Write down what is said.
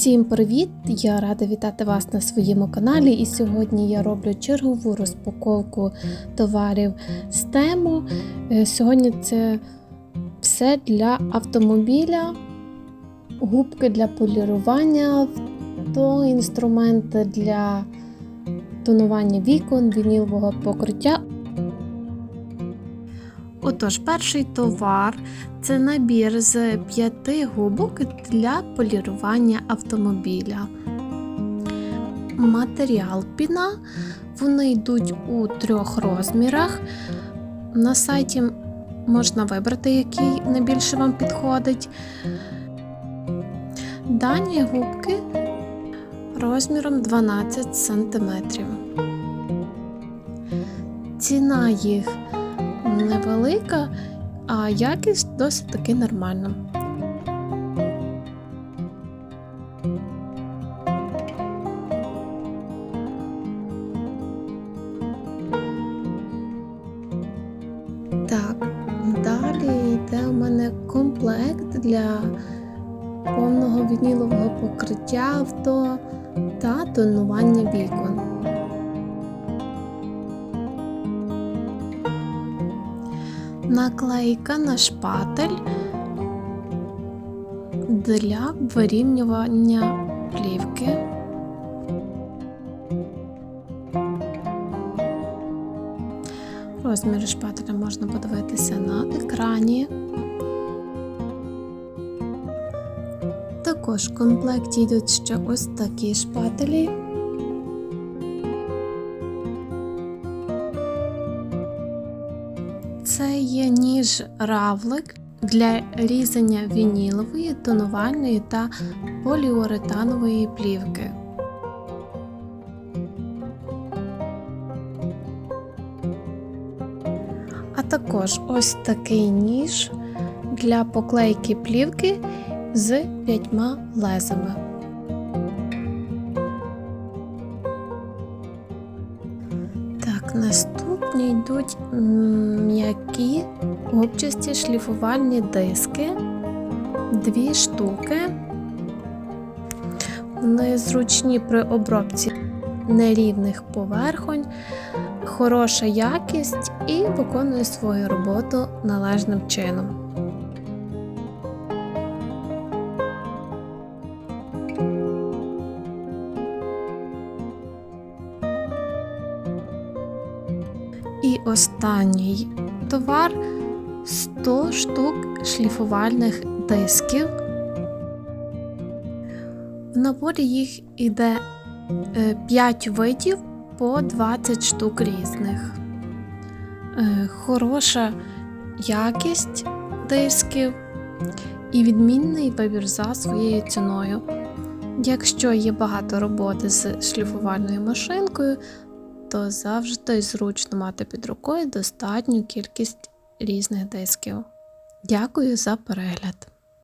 Всім привіт! Я рада вітати вас на своєму каналі. І сьогодні я роблю чергову розпаковку товарів з тему. Е, Сьогодні це все для автомобіля, губки для полірування, то інструменти для тонування вікон, вінілового покриття. Отож, перший товар це набір з п'яти губок для полірування автомобіля. Матеріал піна. Вони йдуть у трьох розмірах. На сайті можна вибрати, який найбільше вам підходить. Дані губки розміром 12 см. Ціна їх невелика, а якість досить таки нормальна. Так, далі йде у мене комплект для повного вінілового покриття авто та тонування вікон. Наклейка на шпатель для вирівнювання плівки. Розміри шпателя можна подивитися на екрані. Також в комплекті йдуть ще ось такі шпателі. Це є ніж равлик для різання вінілової, тонувальної та поліуретанової плівки. А також ось такий ніж для поклейки плівки з п'ятьма лезами. Так, наступні йдуть м'які обчасті шліфувальні диски, дві штуки. Вони зручні при обробці нерівних поверхонь, хороша якість і виконує свою роботу належним чином. І останній товар 100 штук шліфувальних дисків. В наборі їх іде 5 видів по 20 штук різних. Е, Хороша якість дисків і відмінний вибір за своєю ціною. Якщо є багато роботи з шліфувальною машинкою, то завжди зручно мати під рукою достатню кількість різних дисків. Дякую за перегляд!